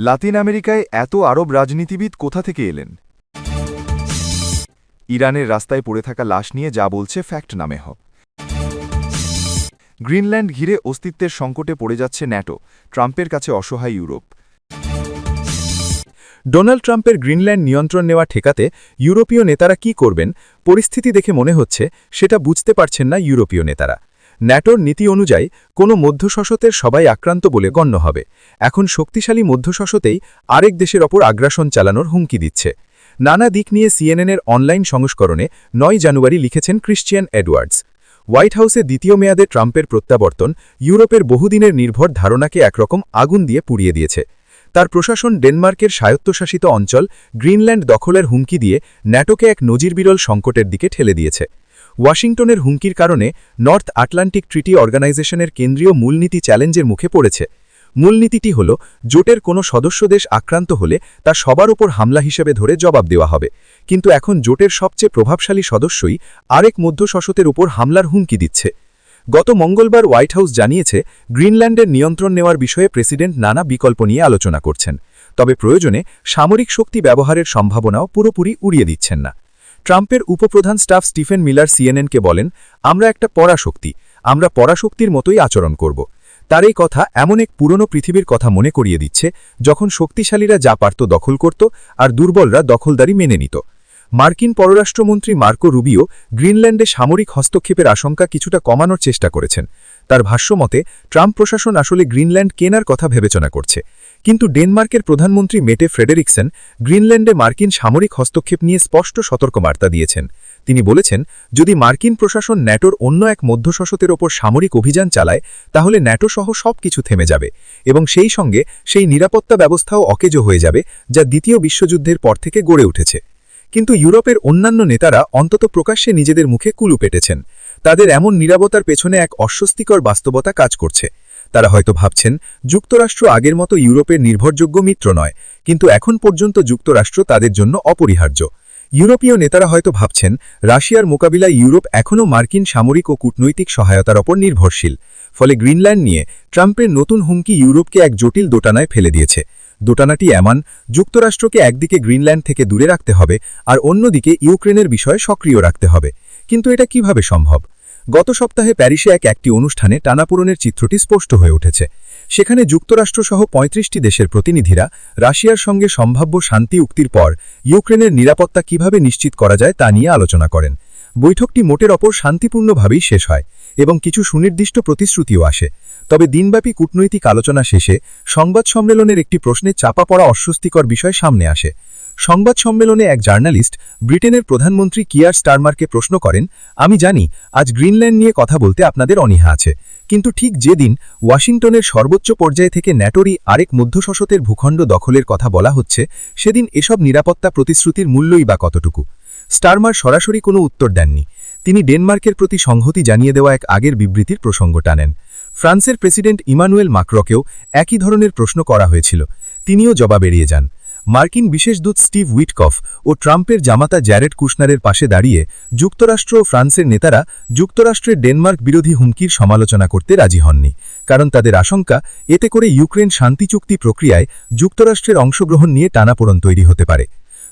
লাতিন আমেরিকায় এত আরব রাজনীতিবিদ কোথা থেকে এলেন? ইরানের রাস্তায় পড়ে থাকা লাশ নিয়ে যা বলছে ফ্যাক্ট নামে হ। গ্রিনল্যান্ড ঘিরে অস্তিত্বের সংকটে পড়ে যাচ্ছে ন্যাটো, ট্রাম্পের কাছে অসহায় ইউরোপ। ডোনাল্ড ট্রাম্পের গ্রিনল্যান্ড নিয়ন্ত্রণ নেওয়া ঠেকাতে ইউরোপীয় নেতারা কি করবেন, পরিস্থিতি দেখে মনে হচ্ছে, সেটা বুঝতে পারছেন না ইউরোপীয় নেতারা। ন্যাটোর নীতি অনুযায়ী, কোনো মধ্যশসতের সবাই আক্রান্ত বলে গণ্য হবে। এখন শক্তিশালী মধ্যশসতেই আরেক দেশের ওপর আগ্রাসন চালানোর হুমকি দিচ্ছে। নানা দিক নিয়ে সিএনএনের অনলাইন সংস্করণে নয় জানুয়ারি লিখেছেন ক্রিশ্চিয়ান এডওয়ার্ডস। হোয়াইট হাউসে দ্বিতীয় মেয়াদে ট্রাম্পের প্রত্যাবর্তন ইউরোপের বহুদিনের নির্ভর ধারণাকে একরকম আগুন দিয়ে পুড়িয়ে দিয়েছে। তার প্রশাসন ডেনমার্কের স্বায়ত্তশাসিত অঞ্চল গ্রিনল্যান্ড দখলের হুমকি দিয়ে ন্যাটোকে এক নজিরবিরল সংকটের দিকে ঠেলে দিয়েছে। ওয়াশিংটনের হুমকির কারণে নর্থ আটলান্টিক ট্রিটি অর্গানাইজেশনের কেন্দ্রীয় মূলনীতি চ্যালেঞ্জের মুখে পড়েছে। মূলনীতিটি হল, জোটের কোনো সদস্য দেশ আক্রান্ত হলে তা সবার ওপর হামলা হিসেবে ধরে জবাব দেওয়া হবে। কিন্তু এখন জোটের সবচেয়ে প্রভাবশালী সদস্যই আরেক মধ্যশসতের উপর হামলার হুমকি দিচ্ছে। গত মঙ্গলবার হোয়াইট হাউস জানিয়েছে, গ্রিনল্যান্ডের নিয়ন্ত্রণ নেওয়ার বিষয়ে প্রেসিডেন্ট নানা বিকল্প নিয়ে আলোচনা করছেন। তবে প্রয়োজনে সামরিক শক্তি ব্যবহারের সম্ভাবনাও পুরোপুরি উড়িয়ে দিচ্ছেন না। ট্রাম্পের উপপ্রধান স্টাফ স্টিফেন মিলার সিএনএনকে বলেন, আমরা একটা পরাশক্তি, আমরা পরাশক্তির মতোই আচরণ করব। তার এই কথা এমন এক পুরনো পৃথিবীর কথা মনে করিয়ে দিচ্ছে, যখন শক্তিশালীরা যা পারত দখল করত আর দুর্বলরা দখলদারি মেনে নিত। মার্কিন পররাষ্ট্রমন্ত্রী মার্কো রুবিও গ্রিনল্যান্ডে সামরিক হস্তক্ষেপের আশঙ্কা কিছুটা কমানোর চেষ্টা করেছেন। তার ভাষ্যমতে ট্রাম্প প্রশাসন আসলে গ্রিনল্যান্ড কেনার কথা বিবেচনা করছে। কিন্তু ডেনমার্কের প্রধানমন্ত্রী মেটে ফ্রেডেরিকসন গ্রিনল্যান্ডে মার্কিন সামরিক হস্তক্ষেপ নিয়ে স্পষ্ট সতর্কবার্তা দিয়েছেন। তিনি বলেছেন, যদি মার্কিন প্রশাসন ন্যাটোর অন্য এক মধ্যশসতের ওপর সামরিক অভিযান চালায়, তাহলে ন্যাটো সহ সব কিছু থেমে যাবে এবং সেই সঙ্গে সেই নিরাপত্তা ব্যবস্থাও অকেজো হয়ে যাবে, যা দ্বিতীয় বিশ্বযুদ্ধের পর থেকে গড়ে উঠেছে। কিন্তু ইউরোপের অন্যান্য নেতারা অন্তত প্রকাশ্যে নিজেদের মুখে কুলু পেটেছেন। তাদের এমন নিরাপত্তার পেছনে এক অস্বস্তিকর বাস্তবতা কাজ করছে। তারা হয়তো ভাবছেন, যুক্তরাষ্ট্র আগের মতো ইউরোপের নির্ভরযোগ্য মিত্র নয়, কিন্তু এখন পর্যন্ত যুক্তরাষ্ট্র তাদের জন্য অপরিহার্য। ইউরোপীয় নেতারা হয়তো ভাবছেন, রাশিয়ার মোকাবিলায় ইউরোপ এখনও মার্কিন সামরিক ও কূটনৈতিক সহায়তার ওপর নির্ভরশীল। ফলে গ্রিনল্যান্ড নিয়ে ট্রাম্পের নতুন হুমকি ইউরোপকে এক জটিল দোটানায় ফেলে দিয়েছে। দোটানাটি এমন, যুক্তরাষ্ট্রকে একদিকে গ্রিনল্যান্ড থেকে দূরে রাখতে হবে, আর অন্যদিকে ইউক্রেনের বিষয়ে সক্রিয় রাখতে হবে। কিন্তু এটা কীভাবে সম্ভব? গত সপ্তাহে প্যারিসে এক একটি অনুষ্ঠানে টানাপূরণের চিত্রটি স্পষ্ট হয়ে উঠেছে। সেখানে যুক্তরাষ্ট্রসহ পঁয়ত্রিশটি দেশের প্রতিনিধিরা রাশিয়ার সঙ্গে সম্ভাব্য শান্তি উক্তির পর ইউক্রেনের নিরাপত্তা কীভাবে নিশ্চিত করা যায় তা নিয়ে আলোচনা করেন। বৈঠকটি মোটের অপর শান্তিপূর্ণভাবেই শেষ হয় এবং কিছু সুনির্দিষ্ট প্রতিশ্রুতিও আসে। তবে দিনব্যাপী কূটনৈতিক আলোচনা শেষে সংবাদ সম্মেলনের একটি প্রশ্নে চাপা পড়া অস্বস্তিকর বিষয় সামনে আসে। সংবাদ সম্মেলনে এক জার্নালিস্ট ব্রিটেনের প্রধানমন্ত্রী কিয়ার স্টারমারকে প্রশ্ন করেন, আমি জানি, আজ গ্রিনল্যান্ড নিয়ে কথা বলতে আপনাদের অনীহা আছে, কিন্তু ঠিক যেদিন ওয়াশিংটনের সর্বোচ্চ পর্যায়ে থেকে ন্যাটোরি আরেক মধ্যশসতের ভূখণ্ড দখলের কথা বলা হচ্ছে, সেদিন এসব নিরাপত্তা প্রতিশ্রুতির মূল্যই বা কতটুকু? স্টারমার সরাসরি কোনো উত্তর দেননি। তিনি ডেনমার্কের প্রতি সংহতি জানিয়ে দেওয়া এক আগের বিবৃতির প্রসঙ্গ টানেন। ফ্রান্সের প্রেসিডেন্ট ইমানুয়েল মাক্রকেও একই ধরনের প্রশ্ন করা হয়েছিল। তিনিও জবাব এড়িয়ে যান। মার্কিন বিশেষ দূত স্টিভ উইটকফ ও ট্রাম্পের জামাতা জ্যারেড কুশনারের পাশে দাঁড়িয়ে যুক্তরাষ্ট্র ও ফ্রান্সের নেতারা যুক্তরাষ্ট্রের ডেনমার্ক বিরোধী হুমকির সমালোচনা করতে রাজি হননি। কারণ তাদের আশঙ্কা, এতে করে ইউক্রেন শান্তি চুক্তি প্রক্রিয়ায় যুক্তরাষ্ট্রের অংশগ্রহণ নিয়ে টানাপোড়ন তৈরি হতে পারে।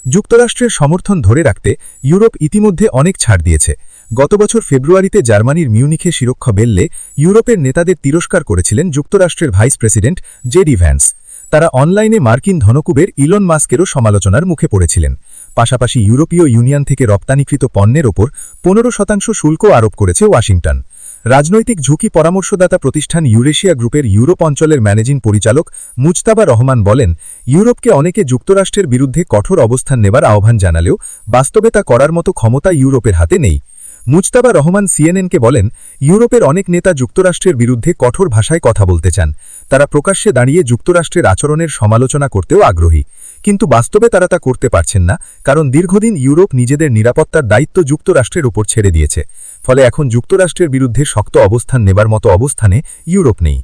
যুক্তরাষ্ট্রের সমর্থন ধরে রাখতে ইউরোপ ইতিমধ্যে অনেক ছাড় দিয়েছে। গত বছর ফেব্রুয়ারিতে জার্মানির মিউনিখে শিরোক্ষা বেললে ইউরোপের নেতাদের তিরস্কার করেছিলেন যুক্তরাষ্ট্রের ভাইস প্রেসিডেন্ট জেডি ভ্যান্স। তারা অনলাইনে মার্কিন ধনকুবের ইলন মাস্কেরও সমালোচনার মুখে পড়েছিলেন। পাশাপাশি ইউরোপীয় ইউনিয়ন থেকে রপ্তানিকৃত পণ্যের ওপর পনেরো শতাংশ শুল্ক আরোপ করেছে ওয়াশিংটন। রাজনৈতিক ঝুঁকি পরামর্শদাতা প্রতিষ্ঠান ইউরেশিয়া গ্রুপের ইউরোপ অঞ্চলের ম্যানেজিং পরিচালক মুজতাবা রহমান বলেন, ইউরোপকে অনেকে যুক্তরাষ্ট্রের বিরুদ্ধে কঠোর অবস্থান নেবার আহ্বান জানালেও বাস্তবে তা করার মতো ক্ষমতা ইউরোপের হাতে নেই। মুজতাবা রহমান সিএনএনকে বলেন, ইউরোপের অনেক নেতা যুক্তরাষ্ট্রের বিরুদ্ধে কঠোর ভাষায় কথা বলতে চান। তারা প্রকাশ্যে দাঁড়িয়ে যুক্তরাষ্ট্রের আচরণের সমালোচনা করতেও আগ্রহী। কিন্তু বাস্তবে তারা তা করতে পারছেন না, কারণ দীর্ঘদিন ইউরোপ নিজেদের নিরাপত্তার দায়িত্ব যুক্তরাষ্ট্রের উপর ছেড়ে দিয়েছে। ফলে এখন যুক্তরাষ্ট্রের বিরুদ্ধে শক্ত অবস্থান নেবার মতো অবস্থানে ইউরোপ নেই।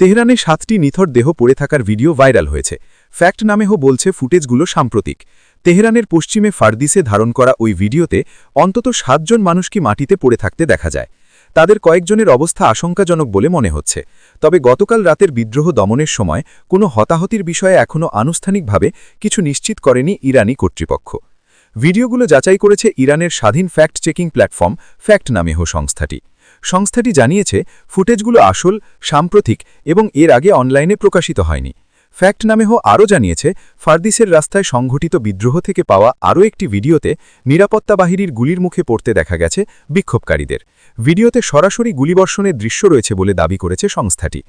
তেহরানে সাতটি নিথর দেহ পড়ে থাকার ভিডিও ভাইরাল হয়েছে। ফ্যাক্ট নামেহ বলছে ফুটেজগুলো সাম্প্রতিক। তেহরানের পশ্চিমে ফার্দিসে ধারণ করা ওই ভিডিওতে অন্তত সাতজন মানুষকে মাটিতে পড়ে থাকতে দেখা যায়। তাদের কয়েকজনের অবস্থা আশঙ্কাজনক বলে মনে হচ্ছে। তবে গতকাল রাতের বিদ্রোহ দমনের সময় কোনো হতাহতির বিষয়ে এখনও আনুষ্ঠানিকভাবে কিছু নিশ্চিত করেনি ইরানি কর্তৃপক্ষ। ভিডিওগুলো যাচাই করেছে ইরানের স্বাধীন fact checking platform Factnameh সংস্থাটি। সংস্থাটি জানিয়েছে, ফুটেজগুলো আসল, সাম্প্রতিক এবং এর আগে অনলাইনে প্রকাশিত হয়নি। ফ্যাক্ট নামেহ আরও জানিয়েছে, ফার্দিসের রাস্তায় সংঘটিত বিদ্রোহ থেকে পাওয়া আরও একটি ভিডিওতে নিরাপত্তা বাহিনীর গুলির মুখে পড়তে দেখা গেছে বিক্ষোভকারীদের। ভিডিওতে সরাসরি গুলিবর্ষণের দৃশ্য রয়েছে বলে দাবি করেছে সংস্থাটি।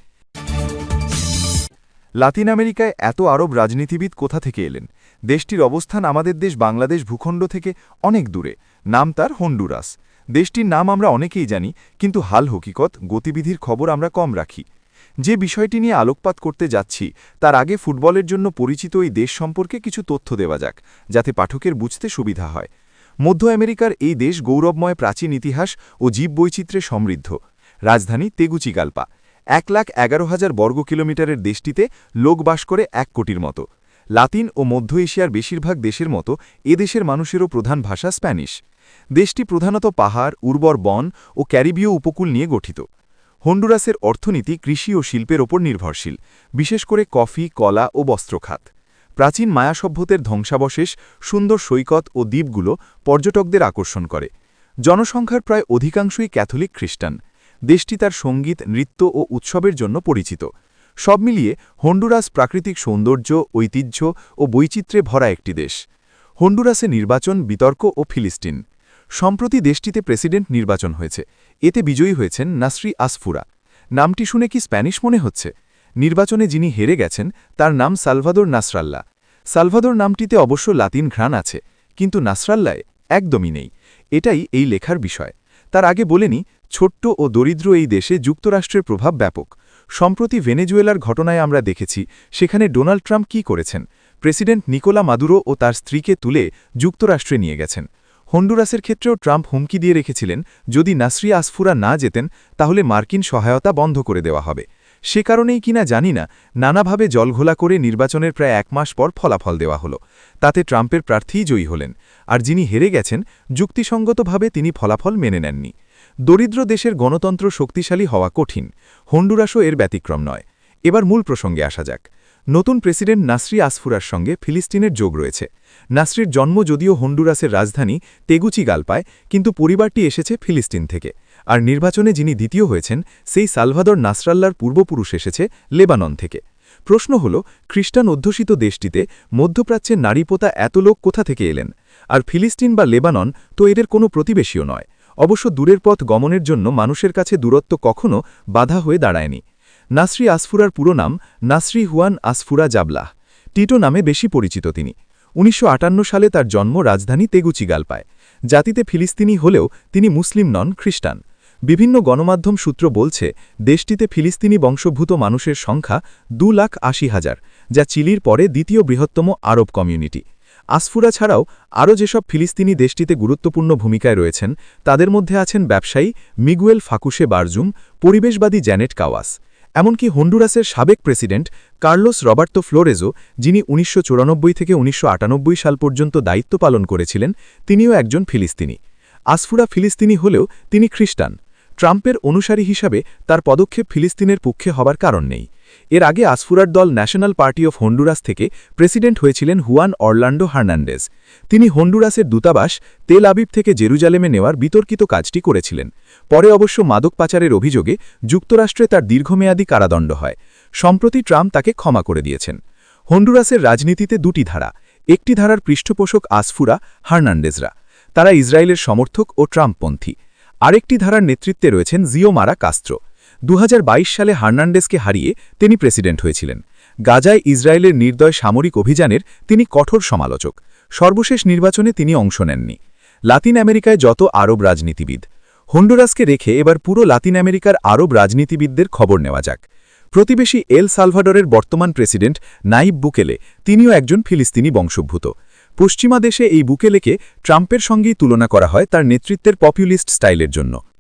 লাতিন আমেরিকায় এত আরব রাজনীতিবিদ কোথা থেকে এলেন? দেশটির অবস্থান আমাদের দেশ বাংলাদেশ ভূখণ্ড থেকে অনেক দূরে। নাম তার হন্ডুরাস। দেশটির নাম আমরা অনেকেই জানি, কিন্তু হাল হকিকত, গতিবিধির খবর আমরা কম রাখি। যে বিষয়টি নিয়ে আলোকপাত করতে যাচ্ছি, তার আগে ফুটবলের জন্য পরিচিত এই দেশ সম্পর্কে কিছু তথ্য দেওয়া যাক, যাতে পাঠকের বুঝতে সুবিধা হয়। মধ্য আমেরিকার এই দেশ গৌরবময় প্রাচীন ইতিহাস ও জীববৈচিত্র্যে সমৃদ্ধ। রাজধানী তেগুচিগালপা, এক লাখ এগারো হাজার বর্গ কিলোমিটারের দেশটিতে লোক বাস করে এক কোটির মতো। লাতিন ও মধ্য এশিয়ার বেশিরভাগ দেশের মতো এ দেশের মানুষেরও প্রধান ভাষা স্প্যানিশ। দেশটি প্রধানত পাহাড়, উর্বর বন ও ক্যারিবীয় উপকূল নিয়ে গঠিত। হন্ডুরাসের অর্থনীতি কৃষি ও শিল্পের ওপর নির্ভরশীল, বিশেষ করে কফি, কলা ও বস্ত্রখাত। প্রাচীন মায়া সভ্যতের ধ্বংসাবশেষ সুন্দর সৈকত ও দ্বীপগুলো পর্যটকদের আকর্ষণ করে। জনসংখ্যার প্রায় অধিকাংশই ক্যাথলিক খ্রিস্টান। দেশটি তার সংগীত, নৃত্য ও উৎসবের জন্য পরিচিত। সব মিলিয়ে হন্ডুরাস প্রাকৃতিক সৌন্দর্য, ঐতিহ্য ও বৈচিত্র্যে ভরা একটি দেশ। হন্ডুরাসে নির্বাচন, বিতর্ক ও ফিলিস্তিন। সম্প্রতি দেশটিতে প্রেসিডেন্ট নির্বাচন হয়েছে। এতে বিজয়ী হয়েছেন নাসরি আসফুরা। নামটি শুনে কি স্প্যানিশ মনে হচ্ছে? নির্বাচনে যিনি হেরে গেছেন, তার নাম সালভাদোর নাসরাল্লা সালভাদোর নামটিতে অবশ্য লাতিন ঘ্রাণ আছে, কিন্তু নাসরাল্লায় একদমই নেই। এটাই এই লেখার বিষয়। তার আগে বলেনি ছোট্ট ও দরিদ্র এই দেশে যুক্তরাষ্ট্রের প্রভাব ব্যাপক। সম্প্রতি ভেনেজুয়েলার ঘটনায় আমরা দেখেছি, সেখানে ডোনাল্ড ট্রাম্প কি করেছেন? প্রেসিডেন্ট নিকোলা মাদুরো ও তার স্ত্রীকে তুলে যুক্তরাষ্ট্রে নিয়ে গেছেন। হন্ডুরাসের ক্ষেত্রেও ট্রাম্প হুমকি দিয়ে রেখেছিলেন, যদি নাসরি আসফুরা না যেতেন, তাহলে মার্কিন সহায়তা বন্ধ করে দেওয়া হবে। সে কারণেই কিনা জানি না, নানাভাবে জলঘোলা করে নির্বাচনের প্রায় এক মাস পর ফলাফল দেওয়া হলো। তাতে ট্রাম্পের প্রার্থীই জয়ী হলেন, আর যিনি হেরে গেছেন, যুক্তিসঙ্গতভাবে তিনি ফলাফল মেনে নেননি। দরিদ্র দেশের গণতন্ত্র শক্তিশালী হওয়া কঠিন, হন্ডুরাসও এর ব্যতিক্রম নয়। এবার মূল প্রসঙ্গে আসা যাক। নতুন প্রেসিডেন্ট নাসরি আসফুরার সঙ্গে ফিলিস্তিনের যোগ রয়েছে। নাসরির জন্ম যদিও হন্ডুরাসের রাজধানী তেগুচি গালপায়, কিন্তু পরিবারটি এসেছে ফিলিস্তিন থেকে। আর নির্বাচনে যিনি দ্বিতীয় হয়েছেন, সেই সালভাদর নাসরাল্লার পূর্বপুরুষ এসেছে লেবানন থেকে। প্রশ্ন হল, খ্রিস্টান অধ্যুষিত দেশটিতে মধ্যপ্রাচ্যের নারীপোতা এত লোক কোথা থেকে এলেন? আর ফিলিস্তিন বা লেবানন তো এদের কোনো প্রতিবেশীও নয়। অবশ্য দূরের পথ গমনের জন্য মানুষের কাছে দূরত্ব কখনও বাধা হয়ে দাঁড়ায়নি। নাসরি আসফুরার পুরো নাম Nasry Juan Asfura Zablah. Tito নামে বেশি পরিচিত তিনি। উনিশশো আটান্ন সালে তার জন্ম রাজধানী তেগুচিগালপায়। জাতিতে ফিলিস্তিনি হলেও তিনি মুসলিম নন, খ্রিস্টান। বিভিন্ন গণমাধ্যম সূত্র বলছে, দেশটিতে ফিলিস্তিনি বংশভূত মানুষের সংখ্যা দু লাখ আশি হাজার, যা চিলির পরে দ্বিতীয় বৃহত্তম আরব কমিউনিটি। আসফুরা ছাড়াও আরও যেসব ফিলিস্তিনি দেশটিতে গুরুত্বপূর্ণ ভূমিকায় রয়েছেন, তাদের মধ্যে আছেন ব্যবসায়ী মিগুয়েল ফাকুশে বারজুম, পরিবেশবাদী জ্যানেট কাওয়াস। এমনকি হন্ডুরাসের সাবেক প্রেসিডেন্ট কার্লোস রবার্তো ফ্লোরেজো যিনি উনিশশো চুরানব্বই থেকে উনিশশো আটানব্বই সাল পর্যন্ত দায়িত্ব পালন করেছিলেন, তিনিও একজন ফিলিস্তিনি। আসফুরা ফিলিস্তিনি হলেও তিনি খ্রিস্টান। ট্রাম্পের অনুসারী হিসাবে তার পদক্ষেপ ফিলিস্তিনের পক্ষে হবার কারণ নেই। এর আগে আসফুরার দল ন্যাশনাল পার্টি অফ হন্ডুরাস থেকে প্রেসিডেন্ট হয়েছিলেন হুয়ান অরল্যান্ডো হার্নান্ডেজ তিনি হন্ডুরাসের দূতাবাস তেল আবিব থেকে জেরুজালেমে নেওয়ার বিতর্কিত কাজটি করেছিলেন। পরে অবশ্য মাদক পাচারের অভিযোগে যুক্তরাষ্ট্রে তার দীর্ঘমেয়াদী কারাদণ্ড হয়। সম্প্রতি ট্রাম্প তাকে ক্ষমা করে দিয়েছেন। হন্ডুরাসের রাজনীতিতে দুটি ধারা, একটি ধারার পৃষ্ঠপোষক আসফুরা হার্নান্ডেজরা তারা ইসরায়েলের সমর্থক ও ট্রাম্পপন্থী। আরেকটি ধারার নেতৃত্বে রয়েছেন জিওমারা কাস্ত্রো। দু হাজার বাইশ সালে হার্নান্ডেসকে হারিয়ে তিনি প্রেসিডেন্ট হয়েছিলেন। গাজায় ইসরায়েলের নির্দয় সামরিক অভিযানের তিনি কঠোর সমালোচক। সর্বশেষ নির্বাচনে তিনি অংশ নেননি। লাতিন আমেরিকায় যত আরব রাজনীতিবিদ। হন্ডুরাসকে রেখে এবার পুরো লাতিন আমেরিকার আরব রাজনীতিবিদদের খবর নেওয়া যাক। প্রতিবেশী এল সালভাডরের বর্তমান প্রেসিডেন্ট নাইব বুকেলে তিনিও একজন ফিলিস্তিনি বংশোদ্ভূত। পশ্চিমা দেশে এই বুকেলেকে ট্রাম্পের সঙ্গেই তুলনা করা হয় তার নেতৃত্বের পপুলিস্ট স্টাইলের জন্য।